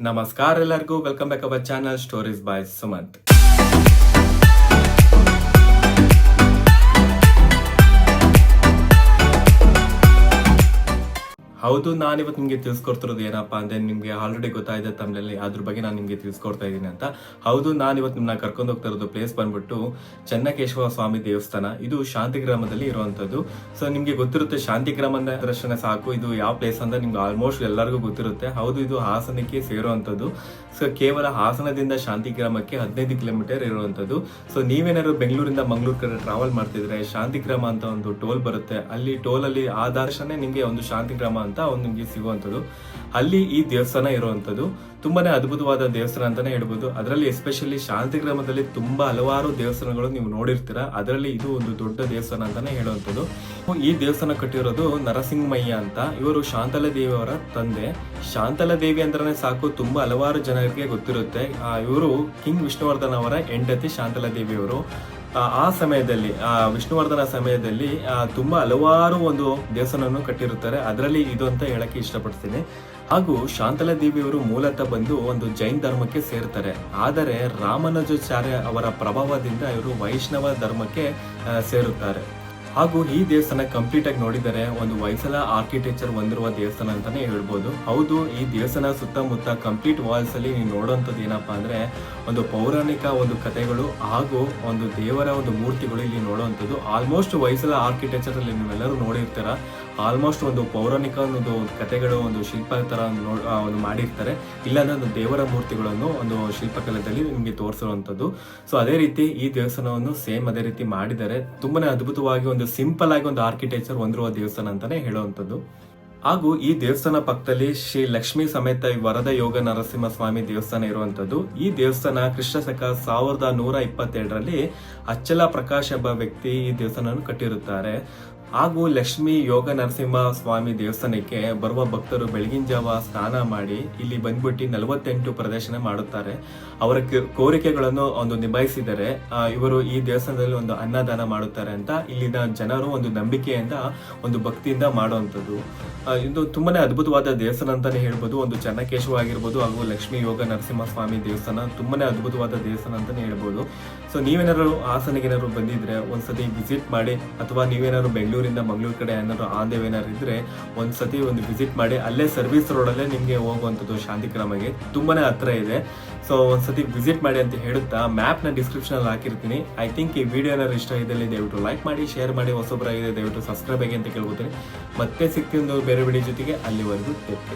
ನಮಸ್ಕಾರ ಎಲ್ಲರಿಗೂ welcome back our channel stories by Sumanth ಹೌದು, ನಾನಿವತ್ತು ನಿಮಗೆ ತಿಳಿಸ್ಕೊಡ್ತಿರೋದು ಏನಪ್ಪಾ ಅಂದ್ರೆ ನಿಮಗೆ ಆಲ್ರೆಡಿ ಗೊತ್ತಾಯಿದೆ ತಮ್ಮಲ್ಲಿ ಅದ್ರ ಬಗ್ಗೆ ನಾನು ನಿಮಗೆ ತಿಳಿಸ್ಕೊಡ್ತಾ ಇದ್ದೀನಿ ಅಂತ. ಹೌದು, ನಾನಿವತ್ತು ನಿಮ್ಮನ್ನ ಕರ್ಕೊಂಡು ಹೋಗ್ತಾ ಇರೋದು ಪ್ಲೇಸ್ ಬಂದ್ಬಿಟ್ಟು ಚೆನ್ನಕೇಶವ ಸ್ವಾಮಿ ದೇವಸ್ಥಾನ. ಇದು ಶಾಂತಿಗ್ರಾಮದಲ್ಲಿ ಇರುವಂತದ್ದು ಸೊ ನಿಮಗೆ ಗೊತ್ತಿರುತ್ತೆ ಶಾಂತಿಗ್ರಾಮ ಅಂದ್ರೆ ದರ್ಶನ ಸಾಕು. ಇದು ಯಾವ ಪ್ಲೇಸ್ ಅಂತ ನಿಮ್ಗೆ ಆಲ್ಮೋಸ್ಟ್ ಎಲ್ಲರಿಗೂ ಗೊತ್ತಿರುತ್ತೆ. ಹೌದು, ಇದು ಹಾಸನಕ್ಕೆ ಸೇರುವಂತದ್ದು ಸೊ ಕೇವಲ ಹಾಸನದಿಂದ ಶಾಂತಿಗ್ರಾಮಕ್ಕೆ ಹದಿನೈದು ಕಿಲೋಮೀಟರ್ ಇರುವಂತದ್ದು ಸೊ ನೀವೇನಾದ್ರು ಬೆಂಗಳೂರಿಂದ ಮಂಗಳೂರು ಕಡೆ ಟ್ರಾವೆಲ್ ಮಾಡ್ತಿದ್ರೆ, ಶಾಂತಿಗ್ರಾಮ ಅಂತ ಒಂದು ಟೋಲ್ ಬರುತ್ತೆ. ಅಲ್ಲಿ ಟೋಲ್ ಅಲ್ಲಿ ಆ ದರ್ಶನ ನಿಮಗೆ ಒಂದು ಶಾಂತಿಗ್ರಾಮ ಅಂತ ಒಂದು ನಿಮಗೆ ಸಿಗುವಂಥದ್ದು. ಅಲ್ಲಿ ಈ ದೇವಸ್ಥಾನ ಇರುವಂಥದ್ದು. ತುಂಬಾನೇ ಅದ್ಭುತವಾದ ದೇವಸ್ಥಾನ ಅಂತಾನೆ ಹೇಳ್ಬೋದು. ಅದರಲ್ಲಿ ಎಸ್ಪೆಷಲಿ ಶಾಂತಿ ಗ್ರಾಮದಲ್ಲಿ ತುಂಬಾ ಹಲವಾರು ದೇವಸ್ಥಾನಗಳು ನೀವು ನೋಡಿರ್ತೀರ. ಅದರಲ್ಲಿ ಇದು ಒಂದು ದೊಡ್ಡ ದೇವಸ್ಥಾನ ಅಂತಾನೆ ಹೇಳುವಂಥದ್ದು. ಈ ದೇವಸ್ಥಾನ ಕಟ್ಟಿರೋದು ನರಸಿಂಹಮಯ್ಯ ಅಂತ. ಇವರು ಶಾಂತಲ ದೇವಿಯವರ ತಂದೆ. ಶಾಂತಲ ದೇವಿ ಅಂದ್ರೆ ಸಾಕು, ತುಂಬಾ ಹಲವಾರು ಜನರಿಗೆ ಗೊತ್ತಿರುತ್ತೆ. ಇವರು ಕಿಂಗ್ ವಿಷ್ಣುವರ್ಧನ್ ಅವರ ಹೆಂಡತಿ ಶಾಂತಲ ದೇವಿಯವರು. ಆ ಸಮಯದಲ್ಲಿ, ಆ, ವಿಷ್ಣುವರ್ಧನ ಸಮಯದಲ್ಲಿ ತುಂಬಾ ಹಲವಾರು ಒಂದು ದೇವಸ್ಥಾನವನ್ನು ಕಟ್ಟಿರುತ್ತಾರೆ. ಅದರಲ್ಲಿ ಇದು ಅಂತ ಹೇಳಕ್ಕೆ ಇಷ್ಟಪಡ್ತೀನಿ. ಹಾಗೂ ಶಾಂತಲಾ ದೇವಿಯವರು ಮೂಲತಃ ಬಂದು ಒಂದು ಜೈನ್ ಧರ್ಮಕ್ಕೆ ಸೇರ್ತಾರೆ. ಆದರೆ ರಾಮನಜಾಚಾರ್ಯ ಅವರ ಪ್ರಭಾವದಿಂದ ಇವರು ವೈಷ್ಣವ ಧರ್ಮಕ್ಕೆ ಸೇರುತ್ತಾರೆ. ಹಾಗೂ ಈ ದೇವಸ್ಥಾನ ಕಂಪ್ಲೀಟ್ ಆಗಿ ನೋಡಿದರೆ ಒಂದು ಹೊಯ್ಸಳ ಆರ್ಕಿಟೆಕ್ಚರ್ ಹೊಂದಿರುವ ದೇವಸ್ಥಾನ ಅಂತಾನೆ ಹೇಳ್ಬೋದು. ಹೌದು, ಈ ದೇವಸ್ಥಾನ ಸುತ್ತಮುತ್ತ ಕಂಪ್ಲೀಟ್ ವಾಲ್ಸ್ ಅಲ್ಲಿ ನೀವು ನೋಡುವಂಥದ್ದು ಏನಪ್ಪಾ ಅಂದ್ರೆ ಒಂದು ಪೌರಾಣಿಕ ಒಂದು ಕಥೆಗಳು ಹಾಗೂ ಒಂದು ದೇವರ ಒಂದು ಮೂರ್ತಿಗಳು ಇಲ್ಲಿ ನೋಡುವಂಥದ್ದು ಆಲ್ಮೋಸ್ಟ್ ಹೊಯ್ಸಳ ಆರ್ಕಿಟೆಕ್ಚರ್ ಅಲ್ಲಿ ನೀವೆಲ್ಲರೂ ನೋಡಿರ್ತೀರ. ಆಲ್ಮೋಸ್ಟ್ ಒಂದು ಪೌರಾಣಿಕ ಒಂದು ಕಥೆಗಳು ಒಂದು ಶಿಲ್ಪ ತರ ಒಂದು ಒಂದು ಮಾಡಿರ್ತಾರೆ. ಇಲ್ಲಾಂದ್ರೆ ಒಂದು ದೇವರ ಮೂರ್ತಿಗಳನ್ನು ಒಂದು ಶಿಲ್ಪಕಲೆಯಲ್ಲಿ ನಿಮಗೆ ತೋರಿಸಿರುವಂಥದ್ದು. ಸೊ ಅದೇ ರೀತಿ ಈ ದೇವಸ್ಥಾನವನ್ನು ಸೇಮ್ ಅದೇ ರೀತಿ ಮಾಡಿದ್ದಾರೆ ತುಂಬಾನೇ ಅದ್ಭುತವಾಗಿ ಒಂದು ಸಿಂಪಲ್ ಆಗಿ ಒಂದು ಆರ್ಕಿಟೆಕ್ಚರ್ ಹೊಂದಿರುವ ದೇವಸ್ಥಾನ ಅಂತಾನೆ ಹೇಳುವಂಥದ್ದು. ಹಾಗೂ ಈ ದೇವಸ್ಥಾನ ಪಕ್ಕದಲ್ಲಿ ಶ್ರೀ ಲಕ್ಷ್ಮೀ ಸಮೇತ ವರದ ಯೋಗ ನರಸಿಂಹ ಸ್ವಾಮಿ ದೇವಸ್ಥಾನ ಇರುವಂತದ್ದು ಈ ದೇವಸ್ಥಾನ ಕೃಷ್ಣ ಶಕ ಸಾವಿರದ ನೂರ ಇಪ್ಪತ್ತೆರಡರಲ್ಲಿ ಅಚ್ಚಲ ಪ್ರಕಾಶ್ ಎಂಬ ವ್ಯಕ್ತಿ ಈ ದೇವಸ್ಥಾನವನ್ನು ಕಟ್ಟಿರುತ್ತಾರೆ. ಹಾಗೂ ಲಕ್ಷ್ಮಿ ಯೋಗ ನರಸಿಂಹ ಸ್ವಾಮಿ ದೇವಸ್ಥಾನಕ್ಕೆ ಬರುವ ಭಕ್ತರು ಬೆಳಗಿನ ಜಾವ ಸ್ನಾನ ಮಾಡಿ ಇಲ್ಲಿ ಬಂದ್ಬಿಟ್ಟು ನಲವತ್ತೆಂಟು ಪ್ರದರ್ಶನ ಮಾಡುತ್ತಾರೆ. ಅವರ ಕೋರಿಕೆಗಳನ್ನು ಒಂದು ನಿಭಾಯಿಸಿದರೆ ಇವರು ಈ ದೇವಸ್ಥಾನದಲ್ಲಿ ಒಂದು ಅನ್ನದಾನ ಮಾಡುತ್ತಾರೆ ಅಂತ ಇಲ್ಲಿನ ಜನರು ಒಂದು ನಂಬಿಕೆಯಿಂದ, ಒಂದು ಭಕ್ತಿಯಿಂದ ಮಾಡುವಂಥದ್ದು. ಇದು ತುಂಬಾನೇ ಅದ್ಭುತವಾದ ದೇವಸ್ಥಾನ ಅಂತಾನೆ ಹೇಳ್ಬೋದು. ಒಂದು ಚನ್ನಕೇಶವ ಆಗಿರ್ಬೋದು ಹಾಗೂ ಲಕ್ಷ್ಮಿ ಯೋಗ ನರಸಿಂಹ ಸ್ವಾಮಿ ದೇವಸ್ಥಾನ ತುಂಬಾನೇ ಅದ್ಭುತವಾದ ದೇವಸ್ಥಾನ ಅಂತಾನೆ ಹೇಳ್ಬೋದು. ಸೊ, ನೀವೇನಾದ್ರು ಹಾಸನಗೇನಾದ್ರು ಬಂದಿದ್ರೆ ಒಂದ್ಸತಿ ವಿಸಿಟ್ ಮಾಡಿ, ಅಥವಾ ನೀವೇನಾದ್ರು ಬೆಂಗಳೂರಿಂದ ಮಂಗಳೂರು ಕಡೆ ಏನಾದ್ರು ಆಂದೇವ್ ಏನಾದ್ರು ಇದ್ರೆ ಒಂದ್ಸತಿ ಒಂದು ವಿಸಿಟ್ ಮಾಡಿ ಅಲ್ಲೇ ಸರ್ವಿಸ್ ರೋಡಲ್ಲೇ ನಿಮಗೆ ಹೋಗುವಂಥದ್ದು ಶಾಂತಿಕ್ರಮಗೆ ತುಂಬಾನೇ ಹತ್ರ ಇದೆ. ಸೊ ಒಂದ್ಸತಿ ವಿಸಿಟ್ ಮಾಡಿ ಅಂತ ಹೇಳುತ್ತಾ ಮ್ಯಾಪ್ನ ಡಿಸ್ಕ್ರಿಪ್ಷನ್ ಅಲ್ಲಿ ಹಾಕಿರ್ತೀನಿ. ಐ ಥಿಂಕ್ ಈ ವಿಡಿಯೋ ಏನಾದ್ರು ಇಷ್ಟ ಇದ್ದಲ್ಲಿ ದಯವಿಟ್ಟು ಲೈಕ್ ಮಾಡಿ ಶೇರ್ ಮಾಡಿ ಹೊಸೊಬ್ಬರಾಗಿದೆ ದಯವಿಟ್ಟು ಸಬ್ಸ್ಕ್ರೈಬ್ ಆಗಿ ಅಂತ ಕೇಳ್ಕೊತೀನಿ. ಮತ್ತೆ ಸಿಗ್ತೀನಿ ಒಂದು ಬೇರೆ ವಿಡಿಯೋ ಜೊತೆಗೆ. ಅಲ್ಲಿವರೆಗೂ ಟೇಕ್